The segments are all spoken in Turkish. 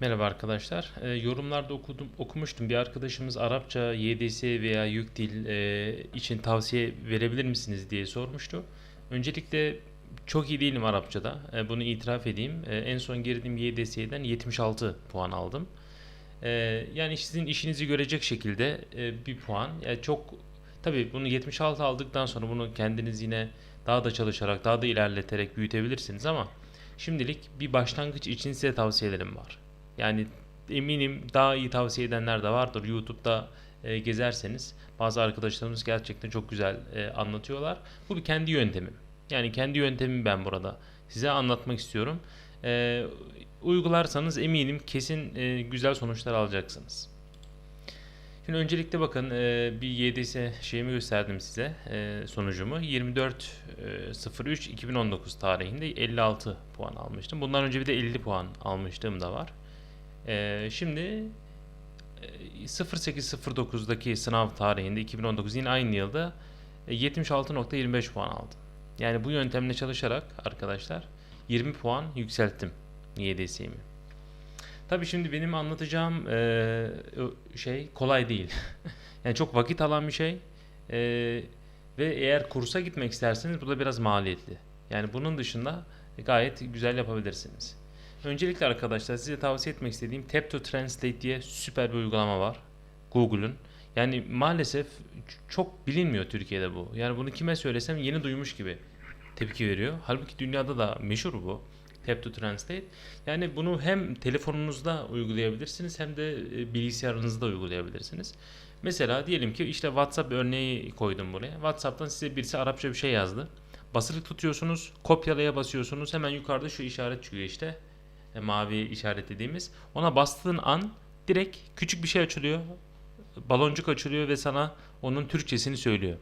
Merhaba arkadaşlar. Ee, yorumlarda okudum, okumuştum. Bir arkadaşımız Arapça, YDS veya yük dil e, için tavsiye verebilir misiniz diye sormuştu. Öncelikle çok iyi değilim Arapçada. E, bunu itiraf edeyim. E, en son girdiğim YDS'den 76 puan aldım. E, yani sizin işinizi görecek şekilde e, bir puan. Yani çok tabii bunu 76 aldıktan sonra bunu kendiniz yine daha da çalışarak, daha da ilerleterek büyütebilirsiniz ama şimdilik bir başlangıç için size tavsiyelerim var. Yani eminim daha iyi tavsiye edenler de vardır. YouTube'da e, gezerseniz bazı arkadaşlarımız gerçekten çok güzel e, anlatıyorlar. Bu bir kendi yöntemim. Yani kendi yöntemimi ben burada size anlatmak istiyorum. E, uygularsanız eminim kesin e, güzel sonuçlar alacaksınız. Şimdi öncelikle bakın e, bir YDS şeyimi gösterdim size e, sonucumu. 24.03.2019 tarihinde 56 puan almıştım. Bundan önce bir de 50 puan almışlığım da var. E, şimdi e, 08.09'daki sınav tarihinde 2019 yine aynı yılda e, 76.25 puan aldım. Yani bu yöntemle çalışarak arkadaşlar 20 puan yükselttim YDS'imi. Tabii şimdi benim anlatacağım eee, şey kolay değil. Yani çok vakit alan bir şey. Eee, ve eğer kursa gitmek isterseniz bu da biraz maliyetli. Yani bunun dışında gayet güzel yapabilirsiniz. Öncelikle arkadaşlar size tavsiye etmek istediğim Tap to Translate diye süper bir uygulama var. Google'un. Yani maalesef çok bilinmiyor Türkiye'de bu. Yani bunu kime söylesem yeni duymuş gibi tepki veriyor. Halbuki dünyada da meşhur bu. Tap to Translate. Yani bunu hem telefonunuzda uygulayabilirsiniz hem de e, bilgisayarınızda uygulayabilirsiniz. Mesela diyelim ki işte WhatsApp örneği koydum buraya. WhatsApp'tan size birisi Arapça bir şey yazdı. Basılı tutuyorsunuz, kopyalaya basıyorsunuz. Hemen yukarıda şu işaret çıkıyor işte. E, mavi işaretlediğimiz. Ona bastığın an direkt küçük bir şey açılıyor. Baloncuk açılıyor ve sana onun Türkçesini söylüyor.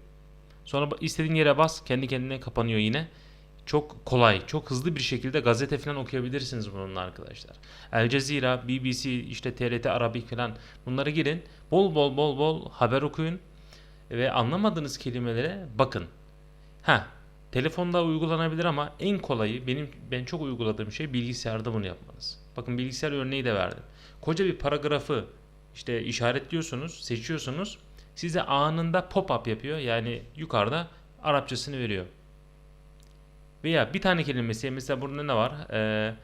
Sonra istediğin yere bas, kendi kendine kapanıyor yine. Çok kolay, çok hızlı bir şekilde gazete falan okuyabilirsiniz bununla arkadaşlar. El Cezira, BBC, işte TRT Arabik falan bunlara girin. Bol bol bol bol haber okuyun ve anlamadığınız kelimelere bakın. Ha, telefonda uygulanabilir ama en kolayı benim ben çok uyguladığım şey bilgisayarda bunu yapmanız. Bakın bilgisayar örneği de verdim. Koca bir paragrafı işte işaretliyorsunuz, seçiyorsunuz. Size anında pop-up yapıyor. Yani yukarıda Arapçasını veriyor. Veya bir tane kelimesi mesela burada ne var? Ee,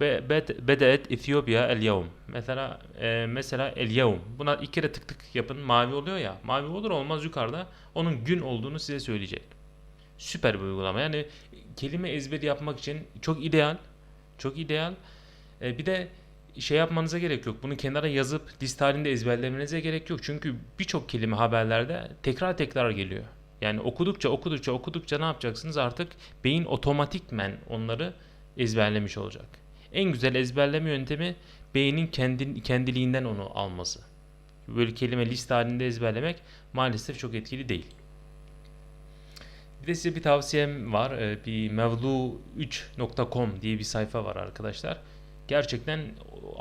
be- bed- Bedeet Etiyopya el yevm. Mesela e, mesela el yevm. Buna iki kere tık tık yapın. Mavi oluyor ya. Mavi olur olmaz yukarıda onun gün olduğunu size söyleyecek. Süper bir uygulama. Yani kelime ezberi yapmak için çok ideal. Çok ideal. E, bir de şey yapmanıza gerek yok. Bunu kenara yazıp liste halinde ezberlemenize gerek yok. Çünkü birçok kelime haberlerde tekrar tekrar geliyor. Yani okudukça okudukça okudukça ne yapacaksınız? Artık beyin otomatikmen onları ezberlemiş olacak. En güzel ezberleme yöntemi beynin kendi, kendiliğinden onu alması. Böyle kelime liste halinde ezberlemek maalesef çok etkili değil. Bir de size bir tavsiyem var. Ee, Bir mevlu3.com diye bir sayfa var arkadaşlar. Gerçekten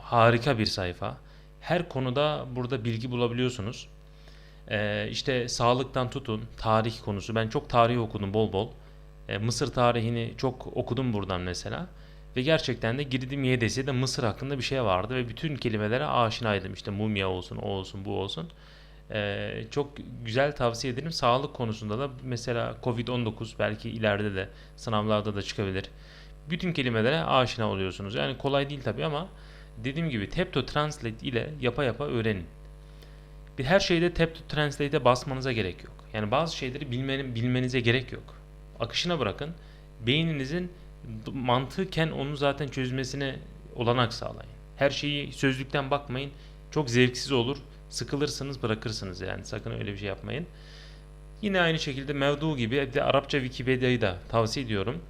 harika bir sayfa. Her konuda burada bilgi bulabiliyorsunuz. Ee, işte sağlıktan tutun, tarih konusu. Ben çok tarih okudum bol bol. Ee, Mısır tarihini çok okudum buradan mesela. Ve gerçekten de girdiğim YDS'de Mısır hakkında bir şey vardı ve bütün kelimelere aşinaydım. İşte mumya olsun, o olsun, bu olsun. Ee, çok güzel tavsiye ederim. Sağlık konusunda da mesela Covid-19 belki ileride de sınavlarda da çıkabilir. Bütün kelimelere aşina oluyorsunuz. Yani kolay değil tabii ama dediğim gibi Tap to Translate ile yapa yapa öğrenin. Bir her şeyde Tap to Translate'e basmanıza gerek yok. Yani bazı şeyleri bilmenin, bilmenize gerek yok. Akışına bırakın. Beyninizin mantıken onu zaten çözmesine olanak sağlayın. Her şeyi sözlükten bakmayın. Çok zevksiz olur. Sıkılırsınız bırakırsınız yani. Sakın öyle bir şey yapmayın. Yine aynı şekilde Mevdu gibi bir de Arapça Wikipedia'yı da tavsiye ediyorum.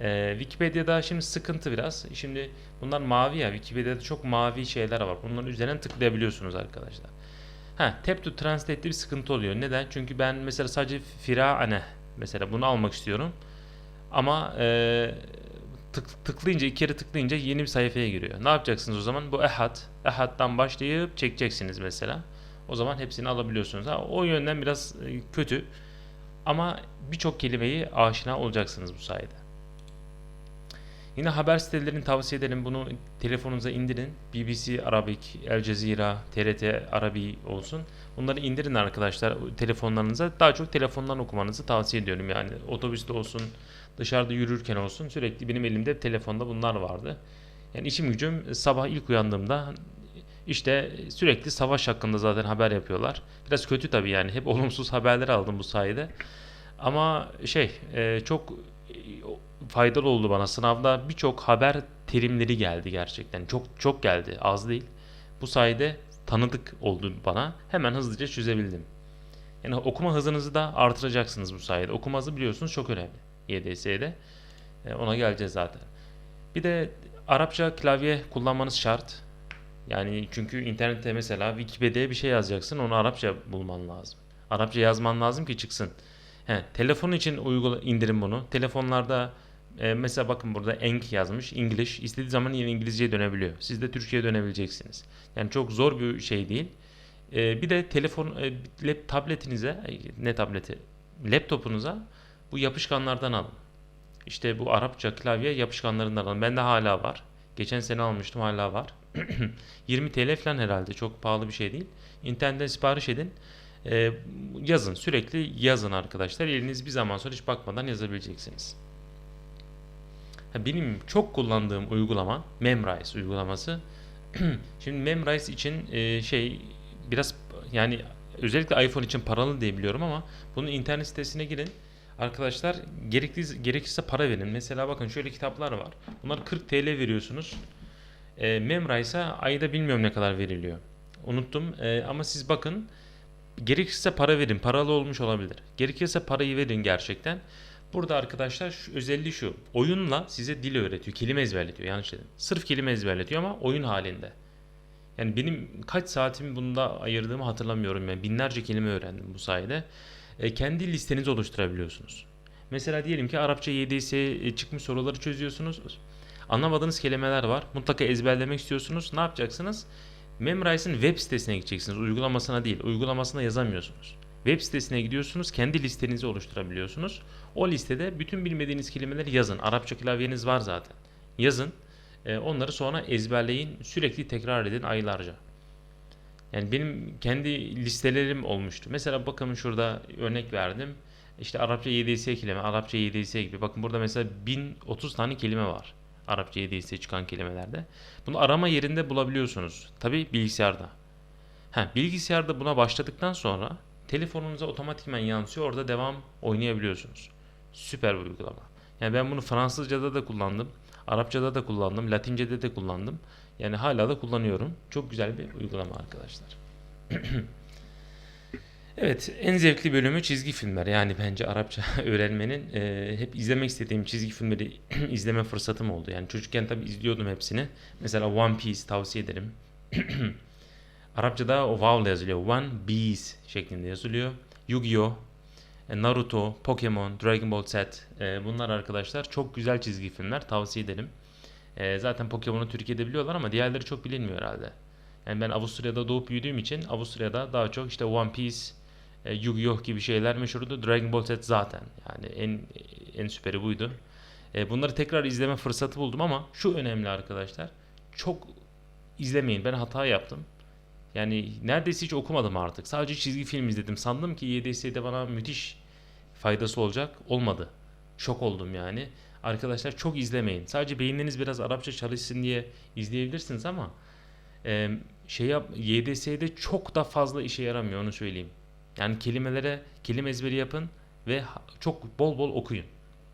Ee, Wikipedia'da şimdi sıkıntı biraz. Şimdi bunlar mavi ya. Wikipedia'da çok mavi şeyler var. Bunların üzerine tıklayabiliyorsunuz arkadaşlar. Ha, tap to translate'de bir sıkıntı oluyor. Neden? Çünkü ben mesela sadece firaane mesela bunu almak istiyorum. Ama e, tık, tıklayınca iki kere tıklayınca yeni bir sayfaya giriyor. Ne yapacaksınız o zaman? Bu ehad. Ehad'dan başlayıp çekeceksiniz mesela. O zaman hepsini alabiliyorsunuz. Ha, o yönden biraz e, kötü. Ama birçok kelimeyi aşina olacaksınız bu sayede. Yine haber sitelerini tavsiye ederim. Bunu telefonunuza indirin. BBC Arabic, El Jazeera, TRT Arabi olsun. Bunları indirin arkadaşlar telefonlarınıza. Daha çok telefondan okumanızı tavsiye ediyorum. Yani otobüste olsun, dışarıda yürürken olsun sürekli benim elimde telefonda bunlar vardı. Yani işim gücüm sabah ilk uyandığımda işte sürekli savaş hakkında zaten haber yapıyorlar. Biraz kötü tabii yani. Hep olumsuz haberler aldım bu sayede. Ama şey e, çok e, faydalı oldu bana. Sınavda birçok haber terimleri geldi gerçekten. Çok çok geldi. Az değil. Bu sayede tanıdık oldu bana. Hemen hızlıca çözebildim. Yani okuma hızınızı da artıracaksınız bu sayede. Okuma hızı biliyorsunuz çok önemli. YDS'de. E, ona geleceğiz zaten. Bir de Arapça klavye kullanmanız şart. Yani çünkü internette mesela Wikipedia'ya bir şey yazacaksın. Onu Arapça bulman lazım. Arapça yazman lazım ki çıksın. He, telefon için uygula indirin bunu. Telefonlarda e, mesela bakın burada Enk yazmış. English. istediği zaman yine İngilizceye dönebiliyor. Siz de Türkçe'ye dönebileceksiniz. Yani çok zor bir şey değil. E, bir de telefon e, tabletinize ne tableti? Laptopunuza bu yapışkanlardan alın. İşte bu Arapça klavye yapışkanlarından alın. Bende hala var. Geçen sene almıştım hala var. 20 TL falan herhalde. Çok pahalı bir şey değil. İnternetten sipariş edin. Ee, yazın. Sürekli yazın arkadaşlar. Eliniz bir zaman sonra hiç bakmadan yazabileceksiniz. Benim çok kullandığım uygulama Memrise uygulaması. Şimdi Memrise için e, şey biraz yani özellikle iPhone için paralı diye biliyorum ama bunun internet sitesine girin. Arkadaşlar gerekli, gerekirse para verin. Mesela bakın şöyle kitaplar var. Bunlar 40 TL veriyorsunuz. E, Memrise'a ayda bilmiyorum ne kadar veriliyor. Unuttum. E, ama siz bakın gerekirse para verin. Paralı olmuş olabilir. Gerekirse parayı verin gerçekten. Burada arkadaşlar şu özelliği şu. Oyunla size dil öğretiyor. Kelime ezberletiyor. Yanlış dedim. Sırf kelime ezberletiyor ama oyun halinde. Yani benim kaç saatimi bunda ayırdığımı hatırlamıyorum. Yani binlerce kelime öğrendim bu sayede. E, kendi listenizi oluşturabiliyorsunuz. Mesela diyelim ki Arapça YDS e, çıkmış soruları çözüyorsunuz. Anlamadığınız kelimeler var. Mutlaka ezberlemek istiyorsunuz. Ne yapacaksınız? Memrise'ın web sitesine gideceksiniz. Uygulamasına değil. Uygulamasına yazamıyorsunuz. Web sitesine gidiyorsunuz. Kendi listenizi oluşturabiliyorsunuz. O listede bütün bilmediğiniz kelimeleri yazın. Arapça klavyeniz var zaten. Yazın. E, onları sonra ezberleyin. Sürekli tekrar edin aylarca. Yani benim kendi listelerim olmuştu. Mesela bakın şurada örnek verdim. İşte Arapça YDS kelime, Arapça YDS gibi. Bakın burada mesela 1030 tane kelime var. Arapça YDS çıkan kelimelerde. Bunu arama yerinde bulabiliyorsunuz. Tabi bilgisayarda. Ha, bilgisayarda buna başladıktan sonra telefonunuza otomatikman yansıyor. Orada devam oynayabiliyorsunuz. Süper bir uygulama. Yani ben bunu Fransızca'da da kullandım. Arapça'da da kullandım. Latince'de de kullandım. Yani hala da kullanıyorum. Çok güzel bir uygulama arkadaşlar. evet, en zevkli bölümü çizgi filmler. Yani bence Arapça öğrenmenin e, hep izlemek istediğim çizgi filmleri izleme fırsatım oldu. Yani çocukken tabii izliyordum hepsini. Mesela One Piece tavsiye ederim. Arapçada o vowel yazılıyor. One Piece şeklinde yazılıyor. Yu-Gi-Oh! e, Naruto, Pokemon, Dragon Ball Z e, bunlar arkadaşlar çok güzel çizgi filmler tavsiye ederim. E, zaten Pokemon'u Türkiye'de biliyorlar ama diğerleri çok bilinmiyor herhalde. Yani ben Avusturya'da doğup büyüdüğüm için Avusturya'da daha çok işte One Piece, e, Yu-Gi-Oh gibi şeyler meşhurdu. Dragon Ball Z zaten yani en en süperi buydu. E, bunları tekrar izleme fırsatı buldum ama şu önemli arkadaşlar. Çok izlemeyin. Ben hata yaptım. Yani neredeyse hiç okumadım artık. Sadece çizgi film izledim. Sandım ki YDS'de bana müthiş faydası olacak. Olmadı. Şok oldum yani. Arkadaşlar çok izlemeyin. Sadece beyinleriniz biraz Arapça çalışsın diye izleyebilirsiniz ama e, şey yap, YDS'de çok da fazla işe yaramıyor onu söyleyeyim. Yani kelimelere kelime ezberi yapın ve çok bol bol okuyun.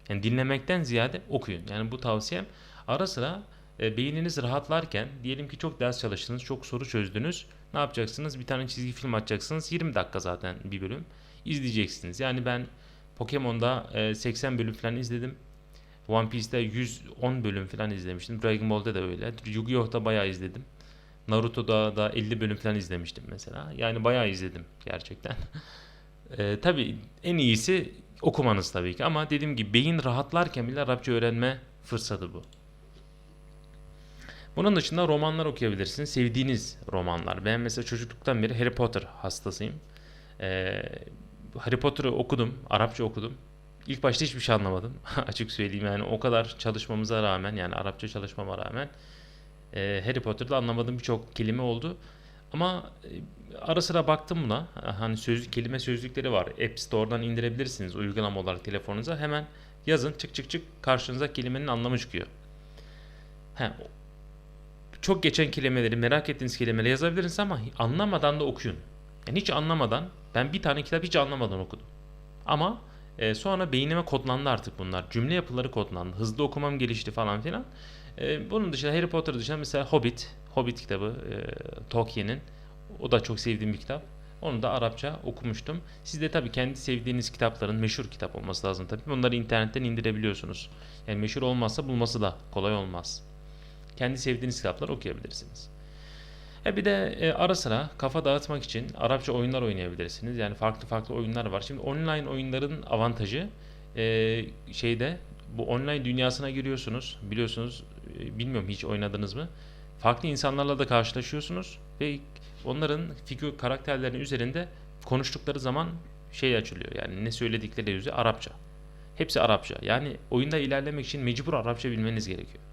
Yani dinlemekten ziyade okuyun. Yani bu tavsiyem ara sıra e, beyniniz rahatlarken diyelim ki çok ders çalıştınız, çok soru çözdünüz. Ne yapacaksınız? Bir tane çizgi film açacaksınız. 20 dakika zaten bir bölüm. izleyeceksiniz. Yani ben Pokemon'da e, 80 bölüm falan izledim. One Piece'te 110 bölüm falan izlemiştim. Dragon Ball'da da öyle. Yu-Gi-Oh'ta bayağı izledim. Naruto'da da 50 bölüm falan izlemiştim mesela. Yani bayağı izledim gerçekten. e, tabii en iyisi okumanız tabii ki ama dediğim gibi beyin rahatlarken bile Arapça öğrenme fırsatı bu. Bunun dışında romanlar okuyabilirsiniz. Sevdiğiniz romanlar. Ben mesela çocukluktan beri Harry Potter hastasıyım. Ee, Harry Potter'ı okudum. Arapça okudum. İlk başta hiçbir şey anlamadım. Açık söyleyeyim yani o kadar çalışmamıza rağmen yani Arapça çalışmama rağmen e, Harry Potter'da anlamadığım birçok kelime oldu. Ama e, ara sıra baktım buna. Hani sözlük kelime sözlükleri var. App Store'dan indirebilirsiniz uygulama olarak telefonunuza. Hemen yazın çık çık çık karşınıza kelimenin anlamı çıkıyor. He, çok geçen kelimeleri merak ettiğiniz kelimeleri yazabilirsiniz ama anlamadan da okuyun. Yani hiç anlamadan ben bir tane kitap hiç anlamadan okudum. Ama e, sonra beynime kodlandı artık bunlar. Cümle yapıları kodlandı. Hızlı okumam gelişti falan filan. E, bunun dışında Harry Potter dışında mesela Hobbit. Hobbit kitabı e, Tolkien'in. O da çok sevdiğim bir kitap. Onu da Arapça okumuştum. Siz de tabii kendi sevdiğiniz kitapların meşhur kitap olması lazım tabii. Bunları internetten indirebiliyorsunuz. Yani meşhur olmazsa bulması da kolay olmaz. Kendi sevdiğiniz kitapları okuyabilirsiniz. E bir de e, ara sıra kafa dağıtmak için Arapça oyunlar oynayabilirsiniz. Yani farklı farklı oyunlar var. Şimdi online oyunların avantajı e, şeyde bu online dünyasına giriyorsunuz. Biliyorsunuz e, bilmiyorum hiç oynadınız mı? Farklı insanlarla da karşılaşıyorsunuz ve onların figür karakterlerinin üzerinde konuştukları zaman şey açılıyor. Yani ne söyledikleri yüzü Arapça. Hepsi Arapça. Yani oyunda ilerlemek için mecbur Arapça bilmeniz gerekiyor.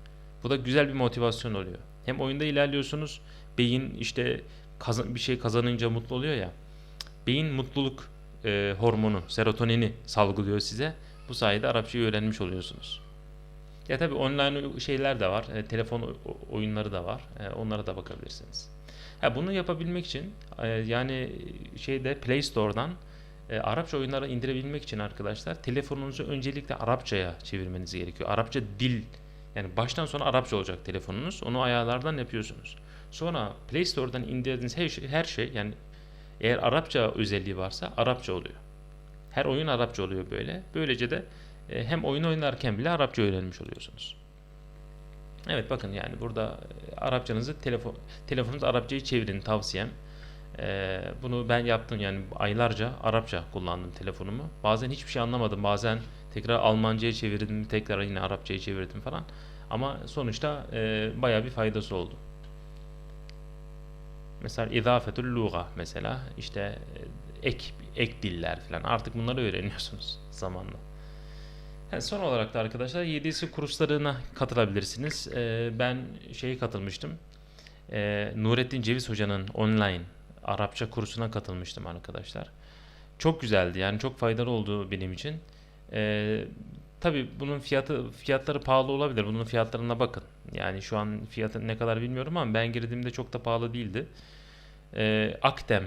Bu da güzel bir motivasyon oluyor. Hem oyunda ilerliyorsunuz. Beyin işte kazan, bir şey kazanınca mutlu oluyor ya. Beyin mutluluk e, hormonu, serotonini salgılıyor size. Bu sayede Arapçayı öğrenmiş oluyorsunuz. Ya tabii online şeyler de var. e, telefon oyunları da var. E, onlara da bakabilirsiniz. Ha, bunu yapabilmek için e, yani şeyde Play Store'dan e, Arapça oyunları indirebilmek için arkadaşlar telefonunuzu öncelikle Arapçaya çevirmeniz gerekiyor. Arapça dil yani baştan sona Arapça olacak telefonunuz. Onu ayarlardan yapıyorsunuz. Sonra Play Store'dan indirdiğiniz her şey, her şey yani eğer Arapça özelliği varsa Arapça oluyor. Her oyun Arapça oluyor böyle. Böylece de e, hem oyun oynarken bile Arapça öğrenmiş oluyorsunuz. Evet bakın yani burada e, Arapçanızı telefon telefonunuz Arapçayı çevirin tavsiyem. E, bunu ben yaptım yani aylarca Arapça kullandım telefonumu. Bazen hiçbir şey anlamadım. Bazen tekrar Almanca'ya çevirdim, tekrar yine Arapçaya çevirdim falan. Ama sonuçta e, bayağı bir faydası oldu. Mesela izafetül luga mesela işte e, ek ek diller falan artık bunları öğreniyorsunuz zamanla. Yani son olarak da arkadaşlar YDS kurslarına katılabilirsiniz. Ee, ben şeye katılmıştım. Ee, Nurettin Ceviz Hoca'nın online Arapça kursuna katılmıştım arkadaşlar. Çok güzeldi yani çok faydalı oldu benim için. Ee, tabii bunun fiyatı fiyatları pahalı olabilir. Bunun fiyatlarına bakın. Yani şu an fiyatı ne kadar bilmiyorum ama ben girdiğimde çok da pahalı değildi. Ee, Akdem,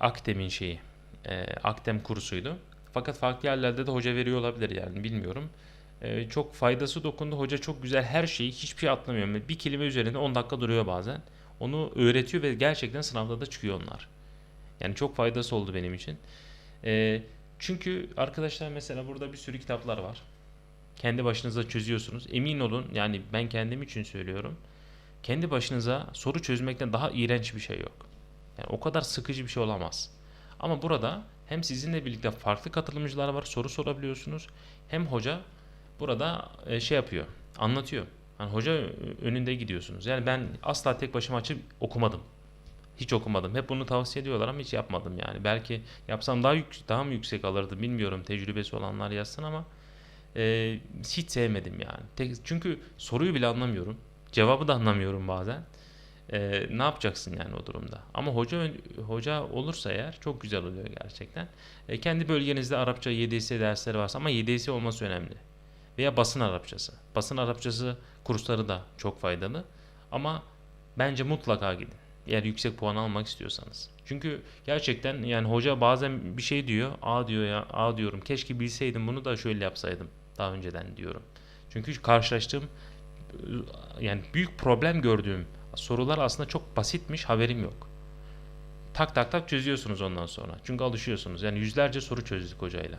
Akdem'in şeyi, e, Akdem kursuydu. Fakat farklı yerlerde de hoca veriyor olabilir yani bilmiyorum. Ee, çok faydası dokundu. Hoca çok güzel her şeyi hiçbir şey atlamıyor. Bir kelime üzerinde 10 dakika duruyor bazen. Onu öğretiyor ve gerçekten sınavda da çıkıyor onlar. Yani çok faydası oldu benim için. Ee, çünkü arkadaşlar mesela burada bir sürü kitaplar var. Kendi başınıza çözüyorsunuz. Emin olun yani ben kendim için söylüyorum. Kendi başınıza soru çözmekten daha iğrenç bir şey yok. Yani o kadar sıkıcı bir şey olamaz. Ama burada hem sizinle birlikte farklı katılımcılar var, soru sorabiliyorsunuz. Hem hoca burada e, şey yapıyor, anlatıyor. Yani hoca ö- önünde gidiyorsunuz. Yani ben asla tek başıma açıp okumadım. Hiç okumadım. Hep bunu tavsiye ediyorlar ama hiç yapmadım yani. Belki yapsam daha yük, daha mı yüksek alırdı bilmiyorum. Tecrübesi olanlar yazsın ama e, hiç sevmedim yani. Tek, çünkü soruyu bile anlamıyorum. Cevabı da anlamıyorum bazen. Ee, ne yapacaksın yani o durumda? Ama hoca hoca olursa eğer çok güzel oluyor gerçekten. Ee, kendi bölgenizde Arapça YDS dersleri varsa ama YDS olması önemli. Veya basın Arapçası. Basın Arapçası kursları da çok faydalı. Ama bence mutlaka gidin. Eğer yüksek puan almak istiyorsanız. Çünkü gerçekten yani hoca bazen bir şey diyor. A diyor ya, A diyorum. Keşke bilseydim bunu da şöyle yapsaydım daha önceden diyorum. Çünkü karşılaştığım yani büyük problem gördüğüm sorular aslında çok basitmiş haberim yok. Tak tak tak çözüyorsunuz ondan sonra. Çünkü alışıyorsunuz. Yani yüzlerce soru çözdük hocayla.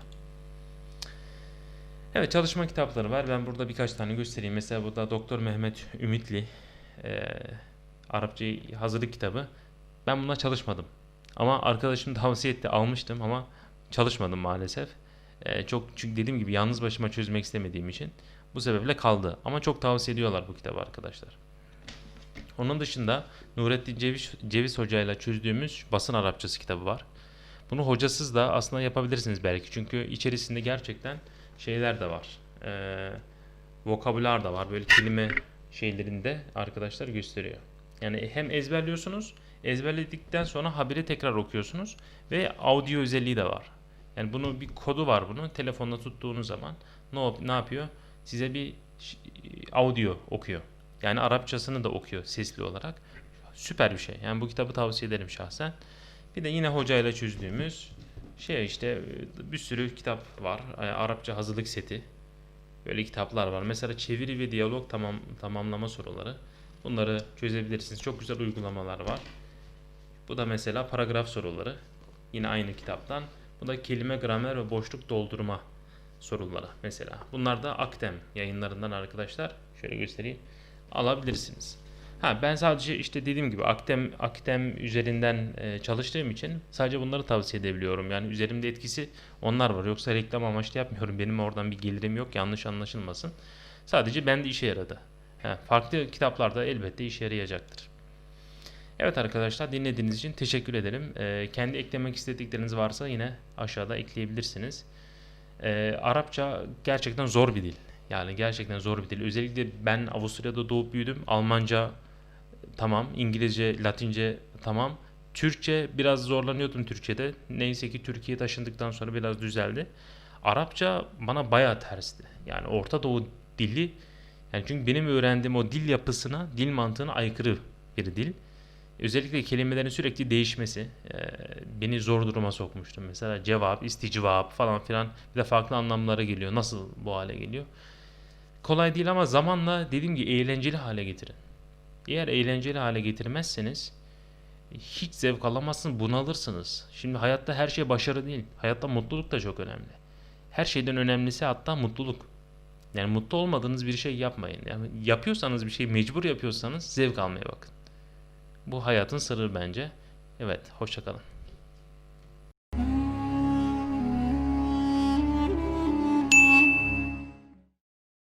Evet çalışma kitapları var. Ben burada birkaç tane göstereyim. Mesela burada Doktor Mehmet Ümitli e, Arapça hazırlık kitabı. Ben buna çalışmadım. Ama arkadaşım tavsiye etti. Almıştım ama çalışmadım maalesef. E, çok çünkü dediğim gibi yalnız başıma çözmek istemediğim için bu sebeple kaldı. Ama çok tavsiye ediyorlar bu kitabı arkadaşlar. Onun dışında Nurettin Ceviz, Ceviz Hoca ile çözdüğümüz basın Arapçası kitabı var. Bunu hocasız da aslında yapabilirsiniz belki. Çünkü içerisinde gerçekten şeyler de var. Ee, vokabular da var. Böyle kelime şeylerinde arkadaşlar gösteriyor. Yani hem ezberliyorsunuz, ezberledikten sonra haberi tekrar okuyorsunuz ve audio özelliği de var. Yani bunun bir kodu var bunun. Telefonda tuttuğunuz zaman ne, ne yapıyor? Size bir audio okuyor. Yani Arapçasını da okuyor sesli olarak. Süper bir şey. Yani bu kitabı tavsiye ederim şahsen. Bir de yine hocayla çözdüğümüz şey işte bir sürü kitap var. E, Arapça hazırlık seti. Böyle kitaplar var. Mesela çeviri ve diyalog tamam tamamlama soruları. Bunları çözebilirsiniz. Çok güzel uygulamalar var. Bu da mesela paragraf soruları. Yine aynı kitaptan. Bu da kelime, gramer ve boşluk doldurma soruları mesela. Bunlar da Akdem yayınlarından arkadaşlar. Şöyle göstereyim. Alabilirsiniz. Ha ben sadece işte dediğim gibi Akdem Akdem üzerinden e, çalıştığım için sadece bunları tavsiye edebiliyorum. Yani üzerimde etkisi onlar var. Yoksa reklam amaçlı yapmıyorum. Benim oradan bir gelirim yok. Yanlış anlaşılmasın. Sadece bende işe yaradı. Farklı kitaplarda elbette işe yarayacaktır. Evet arkadaşlar dinlediğiniz için teşekkür ederim. Ee, kendi eklemek istedikleriniz varsa yine aşağıda ekleyebilirsiniz. Ee, Arapça gerçekten zor bir dil. Yani gerçekten zor bir dil. Özellikle ben Avusturya'da doğup büyüdüm. Almanca tamam, İngilizce, Latince tamam. Türkçe biraz zorlanıyordum Türkçe'de. Neyse ki Türkiye'ye taşındıktan sonra biraz düzeldi. Arapça bana bayağı tersti. Yani Orta Doğu dili yani çünkü benim öğrendiğim o dil yapısına, dil mantığına aykırı bir dil. Özellikle kelimelerin sürekli değişmesi e, beni zor duruma sokmuştu. Mesela cevap, isticvap falan filan bir de farklı anlamlara geliyor. Nasıl bu hale geliyor? Kolay değil ama zamanla dediğim gibi eğlenceli hale getirin. Eğer eğlenceli hale getirmezseniz hiç zevk alamazsınız, bunalırsınız. Şimdi hayatta her şey başarı değil. Hayatta mutluluk da çok önemli. Her şeyden önemlisi hatta mutluluk. Yani mutlu olmadığınız bir şey yapmayın. Yani yapıyorsanız bir şey mecbur yapıyorsanız zevk almaya bakın. Bu hayatın sırrı bence. Evet, hoşçakalın.